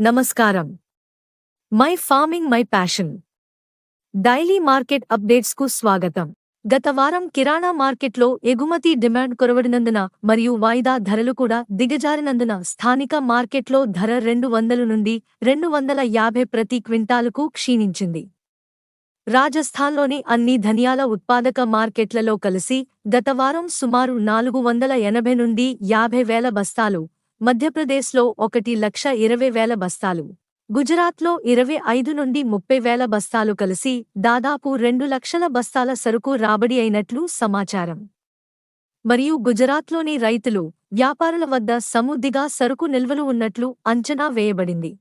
నమస్కారం. My farming my passion. Daily market అప్డేట్స్కు స్వాగతం. గత వారం కిరాణా మార్కెట్లో ఎగుమతి డిమాండ్ కొరవడినందున మరియు వాయిదా ధరలు కూడా దిగజారినందున స్థానిక మార్కెట్లో ధర రెండు వందలు నుండి రెండు వందల యాభై ప్రతి క్వింటాలుకు క్షీణించింది. రాజస్థాన్లోని అన్ని ధనియాల ఉత్పాదక మార్కెట్లలో కలిసి గత వారం సుమారు నాలుగు వందల ఎనభై నుండి యాభై వేల బస్తాలు మధ్యప్రదేశ్లో ఒకటి లక్ష ఇరవై వేల బస్తాలు గుజరాత్లో ఇరవై ఐదు నుండి ముప్పై వేల బస్తాలు కలిసి దాదాపు రెండు లక్షల బస్తాల సరుకు రాబడి అయినట్లు సమాచారం. మరియు గుజరాత్లోని రైతులు వ్యాపారుల వద్ద సమృద్ధిగా సరుకు నిల్వలు ఉన్నట్లు అంచనా వేయబడింది.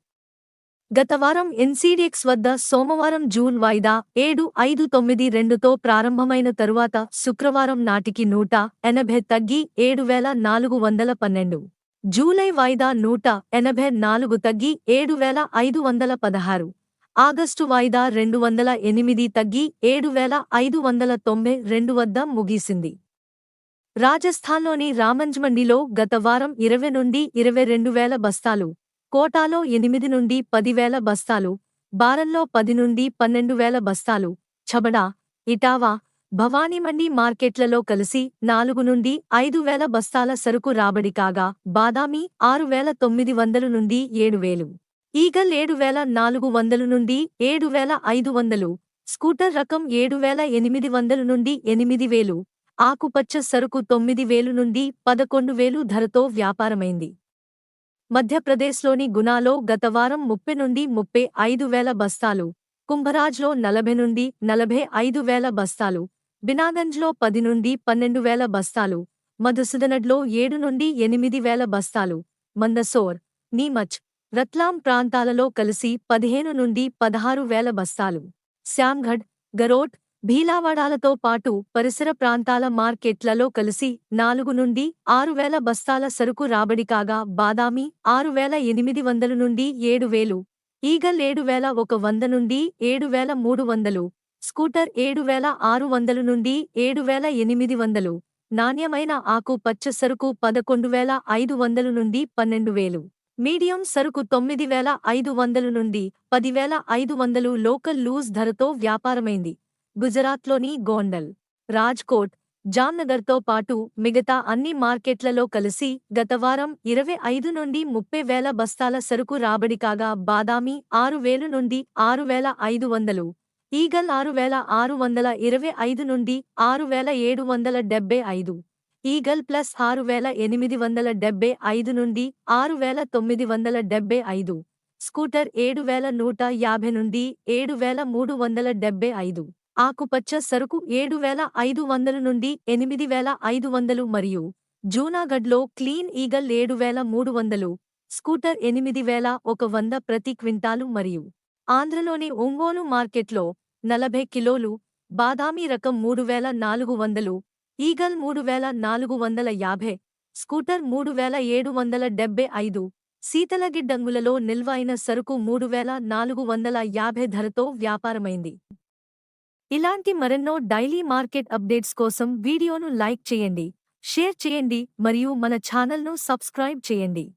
గత వారం ఎన్సీడీఎక్స్ వద్ద సోమవారం జూన్ వాయిదా ఏడు ఐదు తొమ్మిది రెండుతో ప్రారంభమైన తరువాత శుక్రవారం నాటికి నూట ఎనభై తగ్గి ఏడు వేల నాలుగు వందల పన్నెండు. జూలై వాయిదా నూట ఎనభై నాలుగు తగ్గి ఏడు వేల ఐదు వందల పదహారు. ఆగస్టు వాయిదా రెండు వందల ఎనిమిది తగ్గి ఏడు వేల ఐదు వందల తొంభై రెండు వద్ద ముగిసింది. రాజస్థాన్లోని రామంజ్మండిలో గత వారం ఇరవై నుండి ఇరవై రెండు వేల బస్తాలు కోటాలో ఎనిమిది నుండి పదివేల బస్తాలు బారన్లో పది నుండి పన్నెండు వేల బస్తాలు ఛబడా ఇటావా భవానీమండి మార్కెట్లలో కలిసి నాలుగు నుండి ఐదు వేల బస్తాల సరుకు రాబడి కాగా బాదామి ఆరు వేల తొమ్మిది వందలు నుండి ఏడు వేలు ఈగల్ ఏడు వేల నాలుగు వందలు నుండి ఏడు వేల ఐదు వందలు స్కూటర్ రకం ఏడు వేల ఎనిమిది వందలు నుండి ఎనిమిది వేలు ఆకుపచ్చ సరుకు తొమ్మిది వేలు నుండి పదకొండు వేలు ధరతో వ్యాపారమైంది. మధ్యప్రదేశ్లోని గునాలో గత వారం ముప్పై నుండి ముప్పై ఐదు వేల బస్తాలు కుంభరాజ్లో నలభై నుండి నలభై ఐదు వేల బస్తాలు బినాగంజ్లో పది నుండి పన్నెండు వేల బస్తాలు మధుసూదనడ్లో ఏడు నుండి ఎనిమిది వేల బస్తాలు మందసోర్ నీమచ్ రత్లాం ప్రాంతాలలో కలిసి పదిహేను నుండి పదహారు వేల బస్తాలు శ్యామ్ఘడ్ గరోట్ భీలావాడాలతో పాటు పరిసర ప్రాంతాల మార్కెట్లలో కలిసి నాలుగు నుండి ఆరు వేల బస్తాల సరుకు రాబడి కాగా బాదామి ఆరు వేల ఎనిమిది వందలు నుండి ఏడు వేలు ఈగల్ ఏడు వేల ఒక వంద నుండి ఏడు వేల మూడు వందలు స్కూటర్ ఏడు వేల ఆరు వందలు నుండి ఏడు వేల ఎనిమిది వందలు నాణ్యమైన ఆకు పచ్చ సరుకు పదకొండు వేల ఐదు వందలు నుండి పన్నెండు వేలు మీడియం సరుకు తొమ్మిది వేల ఐదు వందలు నుండి పదివేల ఐదు వందలు లోకల్ లూజ్ ధరతో వ్యాపారమైంది. గుజరాత్లోని గోండల్ రాజ్కోట్ జామ్నగర్తో పాటు మిగతా అన్ని మార్కెట్లలో కలిసి గత వారం ఇరవై ఐదు నుండి ముప్పై వేల బస్తాల సరుకు రాబడి కాగా బాదామి ఆరు వేలు నుండి ఆరు వేల ఐదు వందలు ఈగల్ ఆరు వేల ఆరు వందల ఇరవై ఐదు నుండి ఆరు వేల ఏడు వందల డెబ్బై ఐదు. ఈగల్ ప్లస్ ఆరు వేల ఎనిమిది వందల డెబ్బై ఐదు నుండి ఆరు వేల తొమ్మిది వందల డెబ్బై ఐదు. స్కూటర్ ఏడు వేల నూట యాభై నుండి ఏడు వేల మూడు వందల డెబ్బై ఐదు. ఆకుపచ్చ సరుకు ఏడు వేల ఐదు వందల నుండి ఎనిమిది వేల ఐదు వందలు మరియు జూనాగఢ్లో క్లీన్ ఈగల్ ఏడు వేల మూడు వందలు. స్కూటర్ ఎనిమిది వేల ఒక వంద ప్రతి క్వింటాలు మరియు ఆంధ్రలోని ఒంగోలు మార్కెట్లో నలభై కిలోలు బాదామి రకం మూడు వేల నాలుగు వందలు ఈగల్ మూడు వేల నాలుగు వందల యాభై స్కూటర్ మూడు వేల ఏడు వందల డెబ్బై ఐదు శీతలగిడ్డంగులలో నిల్వైన సరుకు మూడు వేల నాలుగు వందల యాభై ధరతో వ్యాపారమైంది. ఇలాంటి మరెన్నో డైలీ మార్కెట్ అప్డేట్స్ కోసం వీడియోను లైక్ చేయండి షేర్ చేయండి మరియు మన ఛానల్ను సబ్స్క్రైబ్ చేయండి.